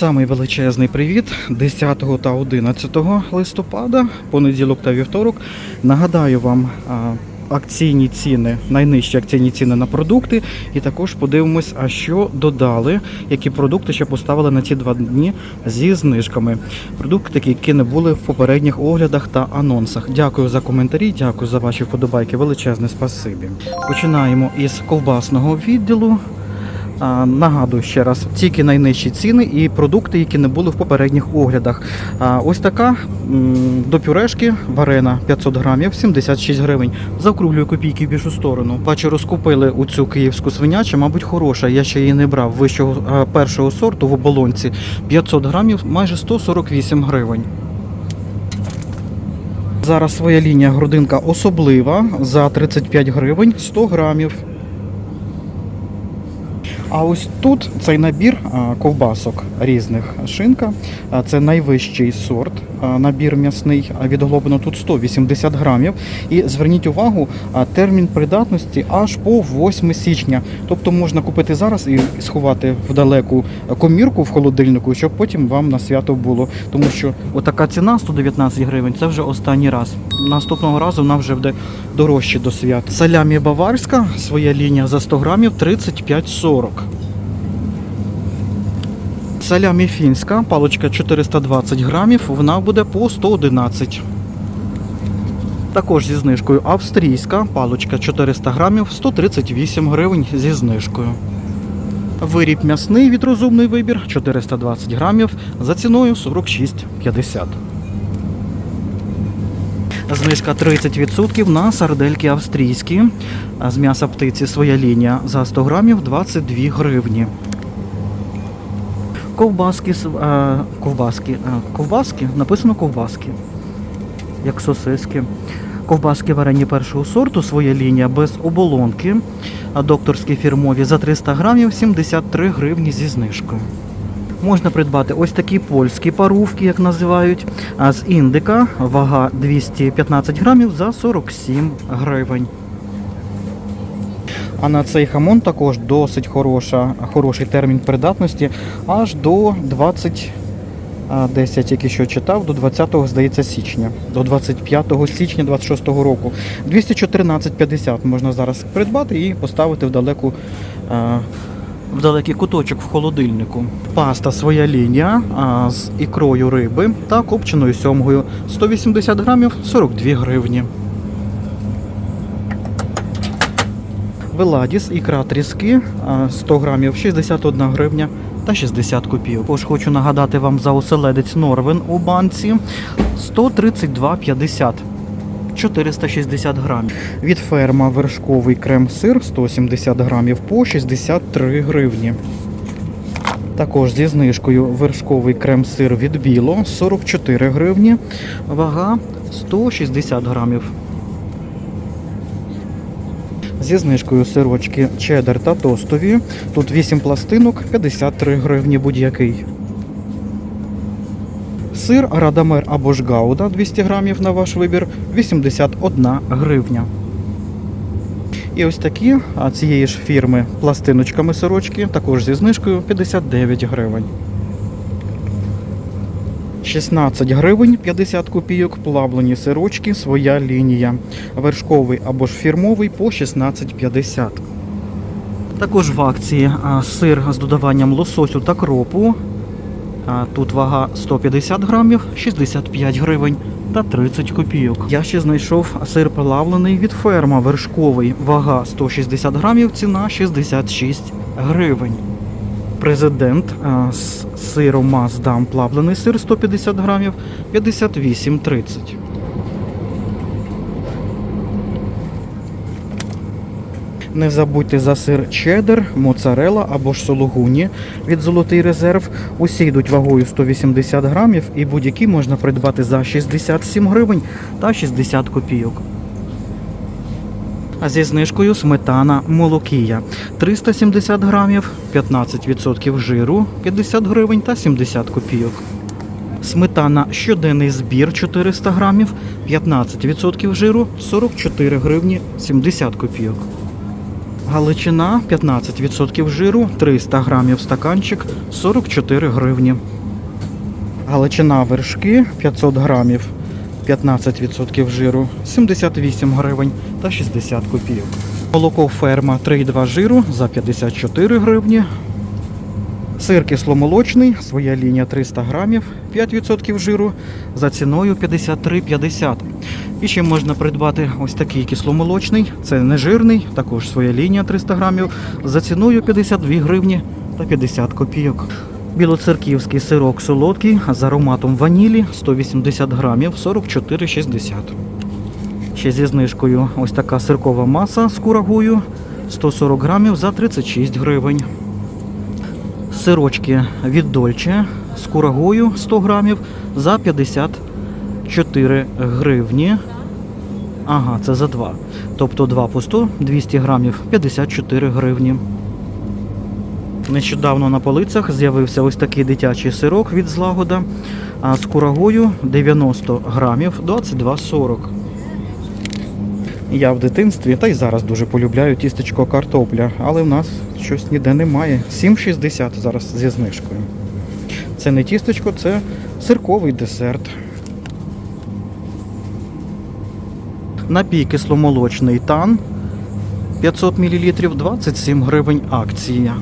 Самий величезний привіт 10 та 11 листопада, понеділок та вівторок. Нагадаю вам акційні ціни, найнижчі акційні ціни на продукти, і також подивимось, а що додали, які продукти ще поставили на ці два дні зі знижками. Продукти, які не були в попередніх оглядах та анонсах. Дякую за коментарі, дякую за ваші вподобайки. Величезне спасибі. Починаємо із ковбасного відділу. Нагадую ще раз, тільки найнижчі ціни і продукти, які не були в попередніх оглядах. Ось така до пюрешки варена 500 грамів, 76 гривень. Заокруглюю копійки в більшу сторону. Бачу, розкупили у цю київську свинячу, мабуть, хороша. Я ще її не брав. Вищого першого сорту в оболонці 500 грамів, майже 148 гривень. Зараз своя лінія грудинка особлива за 35 гривень 100 грамів. А ось тут цей набір ковбасок різних шинка. Це найвищий сорт, набір м'ясний а, від Глобино. Тут 180 грамів. І зверніть увагу, термін придатності аж по 8 січня. Тобто можна купити зараз і сховати в далеку комірку в холодильнику, щоб потім вам на свято було. Тому що отака ціна 119 гривень це вже останній раз. Наступного разу вона вже буде дорожче до свят. Салямі баварська, своя лінія за 100 грамів 35,40. Салямі фінська, паличка 420 грамів, вона буде по 111. Також зі знижкою австрійська, паличка 400 грамів, 138 гривень зі знижкою. Виріб м'ясний від розумний вибір 420 грамів за ціною 46,50. Знижка 30% на сардельки австрійські. З м'яса птиці своя лінія за 100 грамів 22 гривні. Ковбаски, ковбаски, ковбаски, написано ковбаски, як сосиски. Ковбаски варені першого сорту, своя лінія без оболонки. Докторські фірмові за 300 грамів 73 гривні зі знижкою. Можна придбати ось такі польські парувки, як називають. А з індика вага 215 грамів за 47 гривень. А на цей хамон також досить хороша, хороший термін придатності аж до 20, а, десь я тільки що читав, до 20, здається, січня, до 25 січня 26 року. 214,50 можна зараз придбати і поставити в далеку. в далекий куточок в холодильнику. Паста своя лінія а, з ікрою риби та копченою сьомгою 180 грамів 42 гривні. Веладіс, ікра тріски 100 грамів 61 гривня та 60 копійок. Також хочу нагадати вам за оселедець Норвен у банці 132,50. 460 грамів. Від ферма вершковий крем-сир 170 грамів по 63 гривні. Також зі знижкою вершковий крем-сир від Біло 44 гривні. Вага 160 грамів. Зі знижкою сирочки чеддер та тостові. Тут 8 пластинок, 53 гривні будь-який. Сир Радамер або ж Гауда 200 грамів на ваш вибір 81 гривня. І ось такі цієї ж фірми пластиночками сирочки, також зі знижкою 59 гривень. 16 гривень 50 копійок плавлені сирочки, своя лінія. Вершковий або ж фірмовий по 16,50. Також в акції сир з додаванням лососю та кропу. Тут вага 150 грамів, 65 гривень та 30 копійок. Я ще знайшов сир плавлений від ферма вершковий. Вага 160 грамів, ціна 66 гривень. Президент з сиром Маздам плавлений сир 150 грамів 58,30. Не забудьте за сир чеддер, моцарела або ж сологуні від Золотий резерв. Усі йдуть вагою 180 грамів і будь-які можна придбати за 67 гривень та 60 копійок. А зі знижкою сметана молокія 370 грамів, 15% жиру 50 гривень та 70 копійок. Сметана щоденний збір 400 грамів, 15% жиру 44 гривні 70 копійок. Галичина 15% жиру, 300 грамів стаканчик, 44 гривні. Галичина вершки 500 грамів, 15% жиру, 78 гривень та 60 копійок. Молоко ферма 3,2 жиру за 54 гривні. Сир кисломолочний, своя лінія 300 грамів, 5% жиру за ціною 53,50. І ще можна придбати ось такий кисломолочний, це нежирний, також своя лінія 300 грамів, за ціною 52 гривні та 50 копійок. Білоцерківський сирок солодкий з ароматом ванілі 180 грамів 44,60. Ще зі знижкою ось така сиркова маса з курагою 140 грамів за 36 гривень. Сирочки від Дольче з курагою 100 грамів за 54 гривні. Ага, це за 2. Тобто 2 по 100, 200 грамів, 54 гривні. Нещодавно на полицях з'явився ось такий дитячий сирок від злагода, з курагою 90 грамів 22,40. Я в дитинстві та й зараз дуже полюбляю тістечко картопля, але в нас щось ніде немає. 7,60 зараз зі знижкою. Це не тістечко, це сирковий десерт. Напій кисломолочний тан 500 мл 27 гривень акція.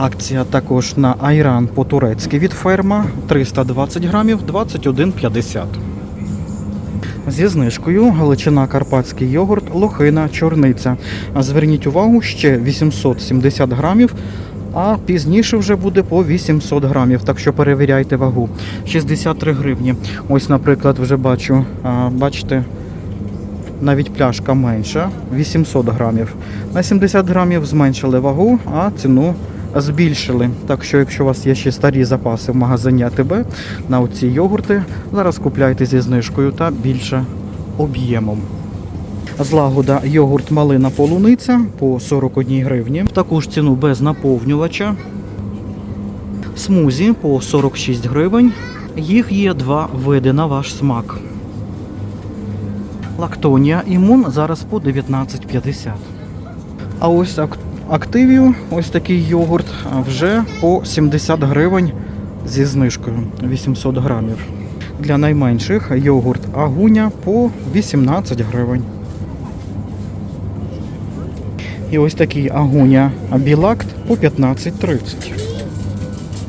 Акція також на айран по-турецьки від ферма 320 грамів 21,50. Зі знижкою Галичина Карпатський йогурт, лохина, чорниця. Зверніть увагу, ще 870 грамів, а пізніше вже буде по 800 грамів, так що перевіряйте вагу. 63 гривні. Ось, наприклад, вже бачу, бачите, навіть пляшка менша, 800 грамів. На 70 грамів зменшили вагу, а ціну збільшили. Так що, якщо у вас є ще старі запаси в магазині АТБ на оці йогурти, зараз купляйте зі знижкою та більше об'ємом. Злагода йогурт малина полуниця по 41 гривні. Таку ж ціну без наповнювача. Смузі по 46 гривень. Їх є два види на ваш смак. Лактонія імун зараз по 19,50. А ось активію, ось такий йогурт, вже по 70 гривень зі знижкою 800 грамів. Для найменших йогурт агуня по 18 гривень. І ось такий агуня білакт по 15,30.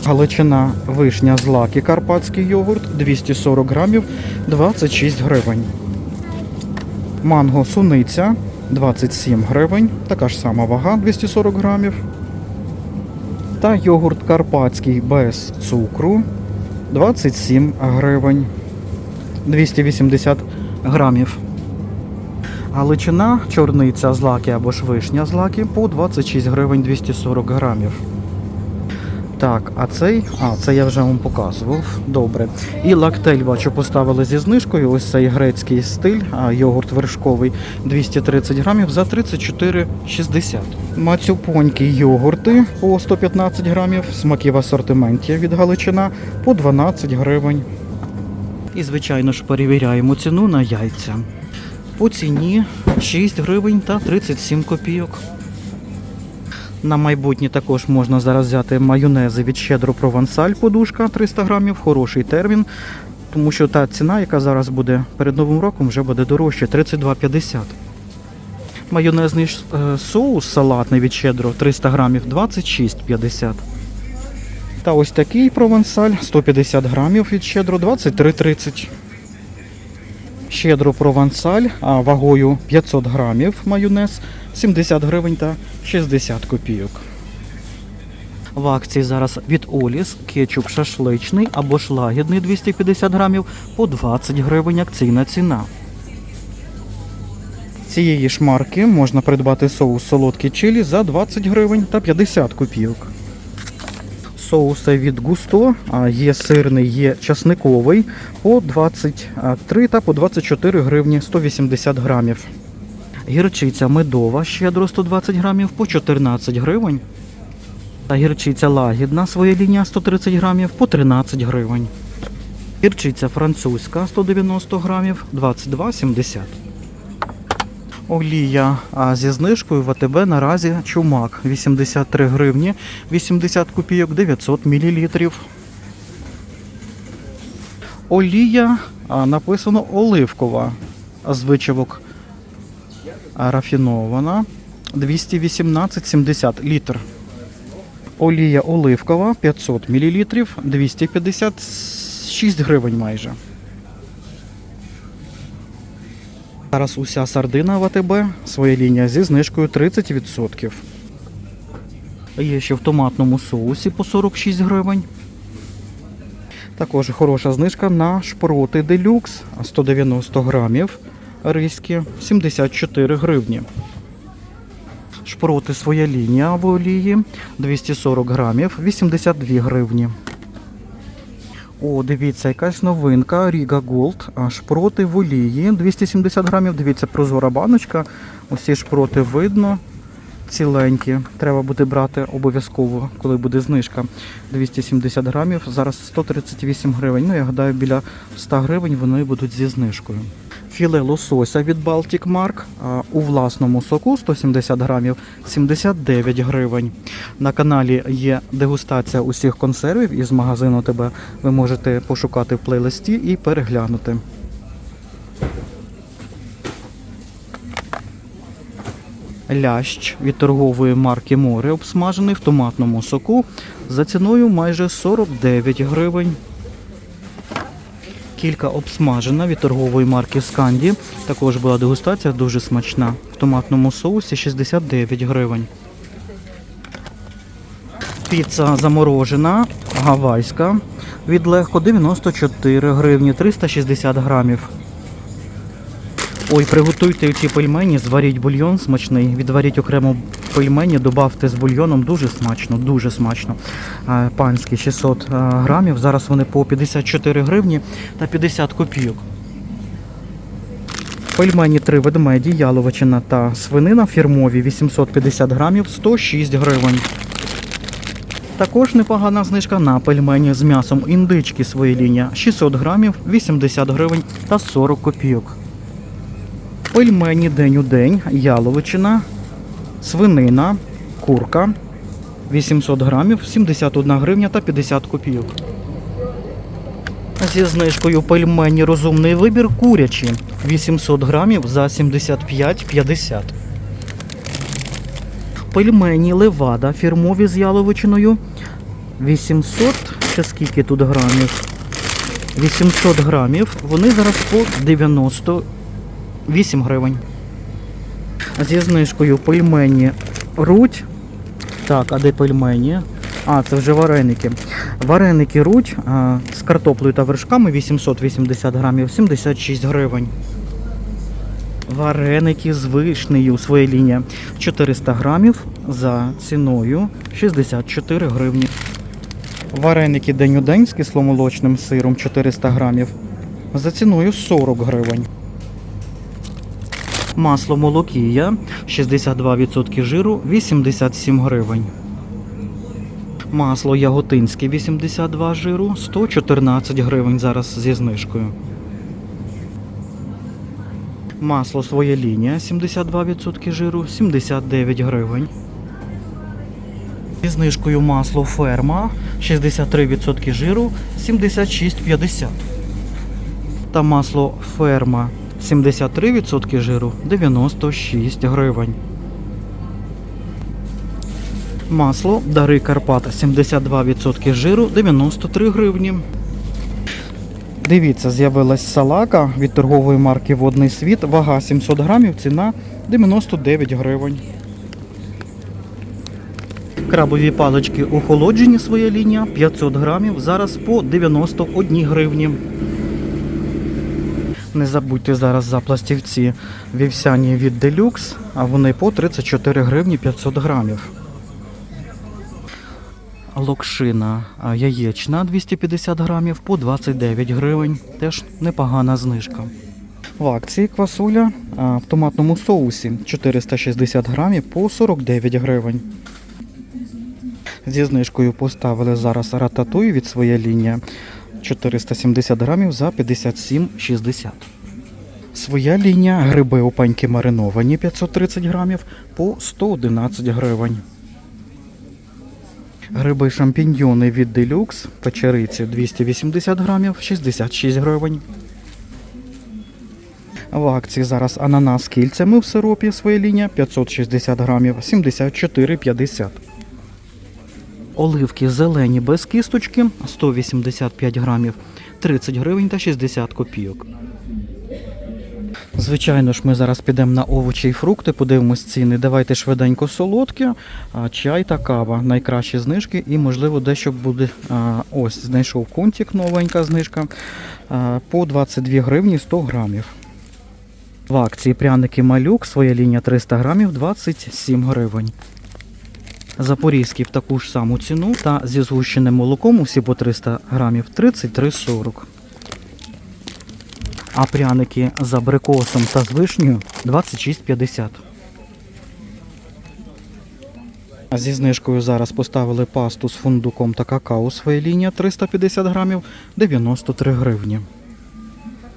Галичина вишня злаки карпатський йогурт 240 грамів 26 гривень. Манго суниця 27 гривень, така ж сама вага 240 грамів. Та йогурт карпатський без цукру 27 гривень 280 грамів. Галичина, чорниця злаки або ж вишня злаки по 26 гривень 240 грамів. Так, а цей, а це я вже вам показував. Добре. І лактель, бачу, поставили зі знижкою. Ось цей грецький стиль, йогурт вершковий 230 грамів за 34,60. Мацюпонькі йогурти по 115 грамів, смаки в асортименті від Галичина по 12 гривень. І, звичайно ж, перевіряємо ціну на яйця. По ціні 6 гривень та 37 копійок. На майбутнє також можна зараз взяти майонези від щедро провансаль, подушка 300 грамів, хороший термін. Тому що та ціна, яка зараз буде перед Новим роком, вже буде дорожче 32,50. Майонезний е, соус салатний від щедро 300 грамів 26,50. Та ось такий провансаль 150 грамів від щедро 23,30. Щедро провансаль вагою 500 грамів майонез 70 гривень та 60 копійок. В акції зараз від Оліс кетчуп шашличний або ж лагідний 250 грамів по 20 гривень акційна ціна. Цієї ж марки можна придбати соус солодкий чилі за 20 гривень та 50 копійок. Соуси від Густо, є сирний, є часниковий по 23 та по 24 гривні 180 грамів. Гірчиця медова щедро 120 грамів по 14 гривень. Та гірчиця лагідна своя лінія 130 грамів по 13 гривень. Гірчиця французька 190 грамів 22,70. Олія зі знижкою в АТБ наразі чумак 83 гривні 80 копійок 900 мл. Олія а, написано оливкова а з вичавок а, рафінована 218,70 літр. Олія оливкова 500 мл 256 гривень майже. Зараз уся сардина в АТБ, своя лінія зі знижкою 30%. Є ще в томатному соусі по 46 гривень. Також хороша знижка на шпроти делюкс 190 грамів. Ризькі 74 гривні. Шпроти своя лінія в олії 240 грамів 82 гривні. О, дивіться, якась новинка Ріга Голд. Шпроти в олії 270 грамів. Дивіться, прозора баночка. Усі шпроти видно. Ціленькі. Треба буде брати обов'язково, коли буде знижка. 270 грамів. Зараз 138 гривень. Ну, я гадаю, біля 100 гривень вони будуть зі знижкою. Філе лосося від Baltic Mark у власному соку 170 грамів 79 гривень. На каналі є дегустація усіх консервів із магазину ТБ. Ви можете пошукати в плейлисті і переглянути. Лящ від торгової марки Море обсмажений в томатному соку за ціною майже 49 гривень. Кілька обсмажена від торгової марки Сканді. Також була дегустація дуже смачна. В томатному соусі 69 гривень. Піца заморожена, гавайська. Від легко 94 гривні, 360 грамів. Ой, приготуйте ці пельмені, зваріть бульйон смачний, відваріть окремо пельмені, додавте з бульйоном, дуже смачно, дуже смачно. Е, Панські 600 е, грамів, зараз вони по 54 гривні та 50 копійок. Пельмені три ведмеді, яловичина та свинина фірмові 850 грамів, 106 гривень. Також непогана знижка на пельмені з м'ясом індички своєї лінія 600 грамів, 80 гривень та 40 копійок. Пельмені день у день, яловичина, свинина, курка 800 грамів, 71 гривня та 50 копійок. Зі знижкою пельмені розумний вибір курячі 800 грамів за 75,50. Пельмені левада фірмові з яловичиною 800, ще скільки тут грамів? 800 грамів. Вони зараз по 98 гривень. Зі знижкою пельмені руть. Так, а де пельмені? А, це вже вареники. Вареники руть з картоплею та вершками 880 грамів, 76 гривень. Вареники з вишнею своя лінія 400 грамів за ціною 64 гривні. Вареники день у день з кисломолочним сиром 400 грамів за ціною 40 гривень. Масло молокія 62% жиру 87 гривень. Масло яготинське 82 жиру 114 гривень зараз зі знижкою. Масло своя лінія 72% жиру 79 гривень. Зі знижкою масло ферма 63% жиру 76,50. Та масло ферма 73% жиру 96 гривень. Масло Дари Карпата 72% жиру 93 гривні. Дивіться, з'явилась салака від торгової марки Водний світ. Вага 700 грамів, ціна 99 гривень. Крабові палички охолоджені своя лінія 500 грамів, зараз по 91 гривні. Не забудьте зараз за пластівці вівсяні від Deluxe, а вони по 34 гривні 500 грамів. Локшина яєчна 250 грамів по 29 гривень. Теж непогана знижка. В акції квасоля в томатному соусі 460 грамів по 49 гривень. Зі знижкою поставили зараз рататуй від своя лінія 470 грамів за 57,60. Своя лінія гриби опаньки мариновані 530 грамів по 111 гривень. Гриби шампіньйони від Deluxe печериці 280 грамів 66 гривень. В акції зараз ананас з кільцями в сиропі своя лінія 560 грамів 74,50. Оливки зелені без кісточки 185 грамів 30 гривень та 60 копійок. Звичайно ж, ми зараз підемо на овочі і фрукти, подивимось ціни. Давайте швиденько солодке, чай та кава. Найкращі знижки і, можливо, дещо буде. Ось, знайшов контик, новенька знижка по 22 гривні 100 грамів. В акції пряники малюк, своя лінія 300 грамів 27 гривень. Запорізький в таку ж саму ціну та зі згущеним молоком усі по 300 грамів 33,40. А пряники з абрикосом та з вишнею 26,50. Зі знижкою зараз поставили пасту з фундуком та какао своя лінія 350 грамів 93 гривні.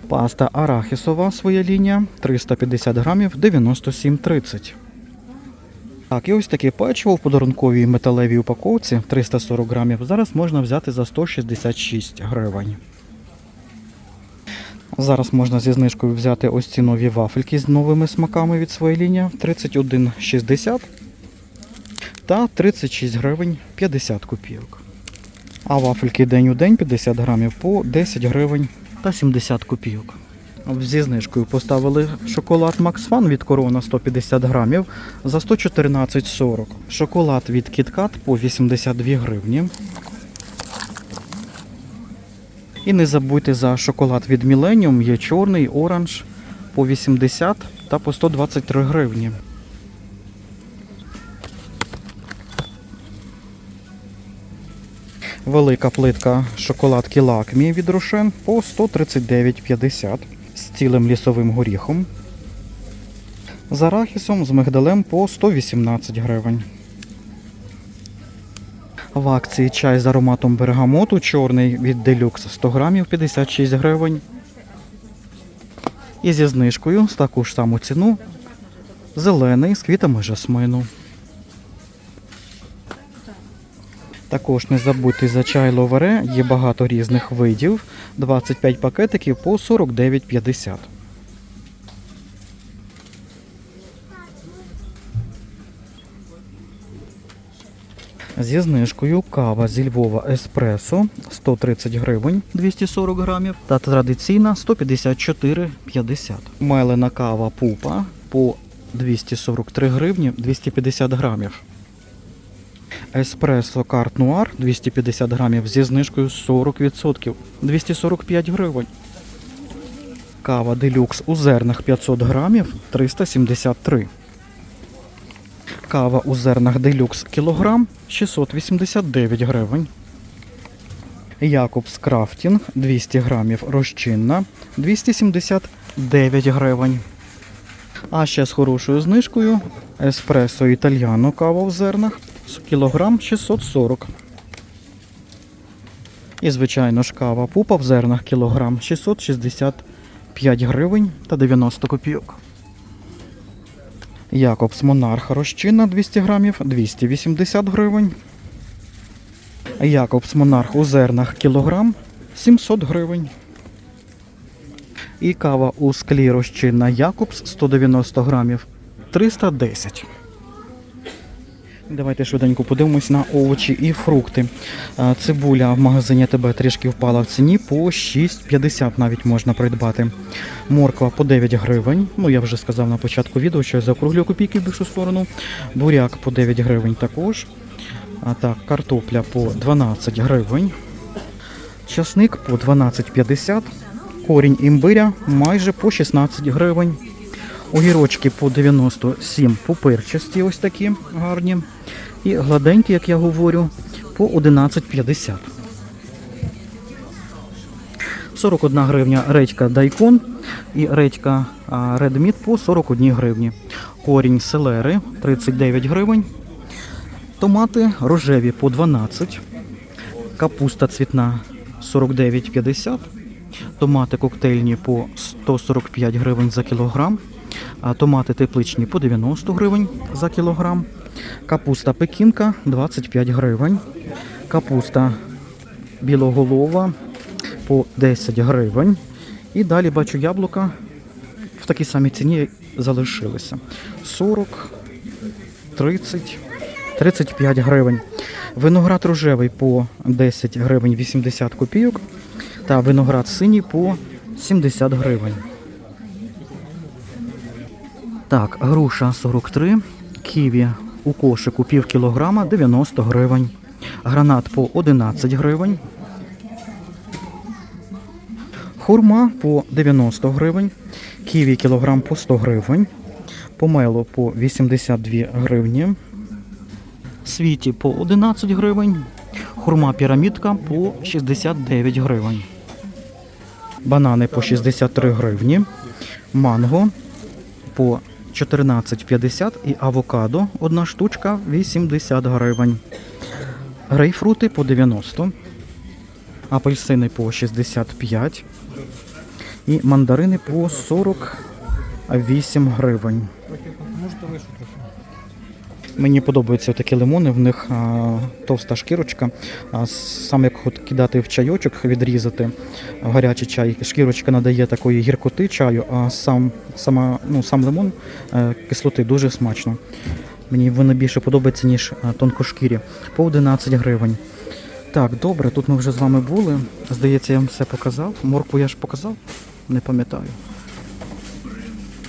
Паста арахісова своя лінія 350 грамів 97,30. Так, і ось таке печиво в подарунковій металевій упаковці 340 грамів. Зараз можна взяти за 166 гривень. Зараз можна зі знижкою взяти ось ці нові вафельки з новими смаками від своєї лінії 31,60 та 36 гривень 50 копійок. А вафельки день у день 50 грамів по 10 гривень та 70 копійок. Зі знижкою поставили шоколад Fun від Корона 150 грамів за 114,40. Шоколад від KitKat по 82 гривні. І не забудьте за шоколад від Millennium, є чорний, оранж по 80 та по 123 гривні. Велика плитка шоколадки Лакмі від Рошен по 139,50 з цілим лісовим горіхом. З арахісом з мигдалем по 118 гривень. В акції чай з ароматом бергамоту чорний від Deluxe 100 грамів 56 гривень. І зі знижкою з таку ж саму ціну зелений з квітами жасмину. Також не забудьте за чай ловере, є багато різних видів. 25 пакетиків по 49,50. Зі знижкою кава зі Львова Еспресо 130 гривень 240 грамів та традиційна 154,50. Мелена кава пупа по 243 гривні 250 грамів. Еспресо Карт Нуар 250 грамів зі знижкою 40%, 245 гривень. Кава Делюкс у зернах 500 грамів 373. Кава у зернах Делюкс кілограм 689 гривень. Якобс Крафтінг 200 грамів розчинна 279 гривень. А ще з хорошою знижкою еспресо італьяно кава в зернах кілограм 640. І, звичайно ж, кава пупа в зернах кілограм 665 гривень та 90 копійок. Якобс Монарх розчинна 200 грамів 280 гривень. Якобс Монарх у зернах кілограм 700 гривень. І кава у склі розчинна Якобс 190 грамів 310. Давайте швиденько подивимось на овочі і фрукти. Цибуля в магазині ТБ трішки впала в ціні по 6,50 навіть можна придбати. Морква по 9 гривень. Ну я вже сказав на початку відео, що я заокруглю копійки в більшу сторону. Буряк по 9 гривень також. А так, картопля по 12 гривень. Часник по 12,50. Корінь імбиря майже по 16 гривень. Огірочки по 97 пупирчасті, ось такі гарні. І гладенькі, як я говорю, по 11,50. 41 гривня редька дайкон і редька Meat по 41 гривні. Корінь селери 39 гривень. Томати рожеві по 12. Капуста цвітна 49,50. Томати коктейльні по 145 гривень за кілограм. Томати тепличні по 90 гривень за кілограм. Капуста пекінка 25 гривень. Капуста білоголова по 10 гривень. І далі бачу яблука в такій самій ціні залишилися. 40, 30, 35 гривень. Виноград рожевий по 10 гривень 80 копійок. Та виноград синій по 70 гривень. Так, груша 43, ківі у кошику пів кілограма 90 гривень. Гранат по 11 гривень. Хурма по 90 гривень. Ківі кілограм по 100 гривень. Помело по 82 гривні. Світі по 11 гривень. Хурма пірамідка по 69 гривень. Банани по 63 гривні. Манго по 14,50 і авокадо одна штучка 80 гривень. Грейпфрути по 90, апельсини по 65 і мандарини по 48 гривень. Мені подобаються такі лимони, в них а, товста шкірочка. А, саме як от кидати в чайочок, відрізати гарячий чай, шкірочка надає такої гіркоти чаю, а сам, сама, ну, сам лимон е, кислоти дуже смачно. Мені воно більше подобається, ніж е, тонкошкірі. По 11 гривень. Так, добре, тут ми вже з вами були. Здається, я вам все показав. Моркву я ж показав, не пам'ятаю.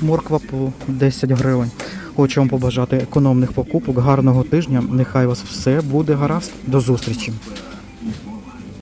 Морква по 10 гривень. Хочу вам побажати економних покупок, гарного тижня. Нехай вас все буде гаразд. До зустрічі.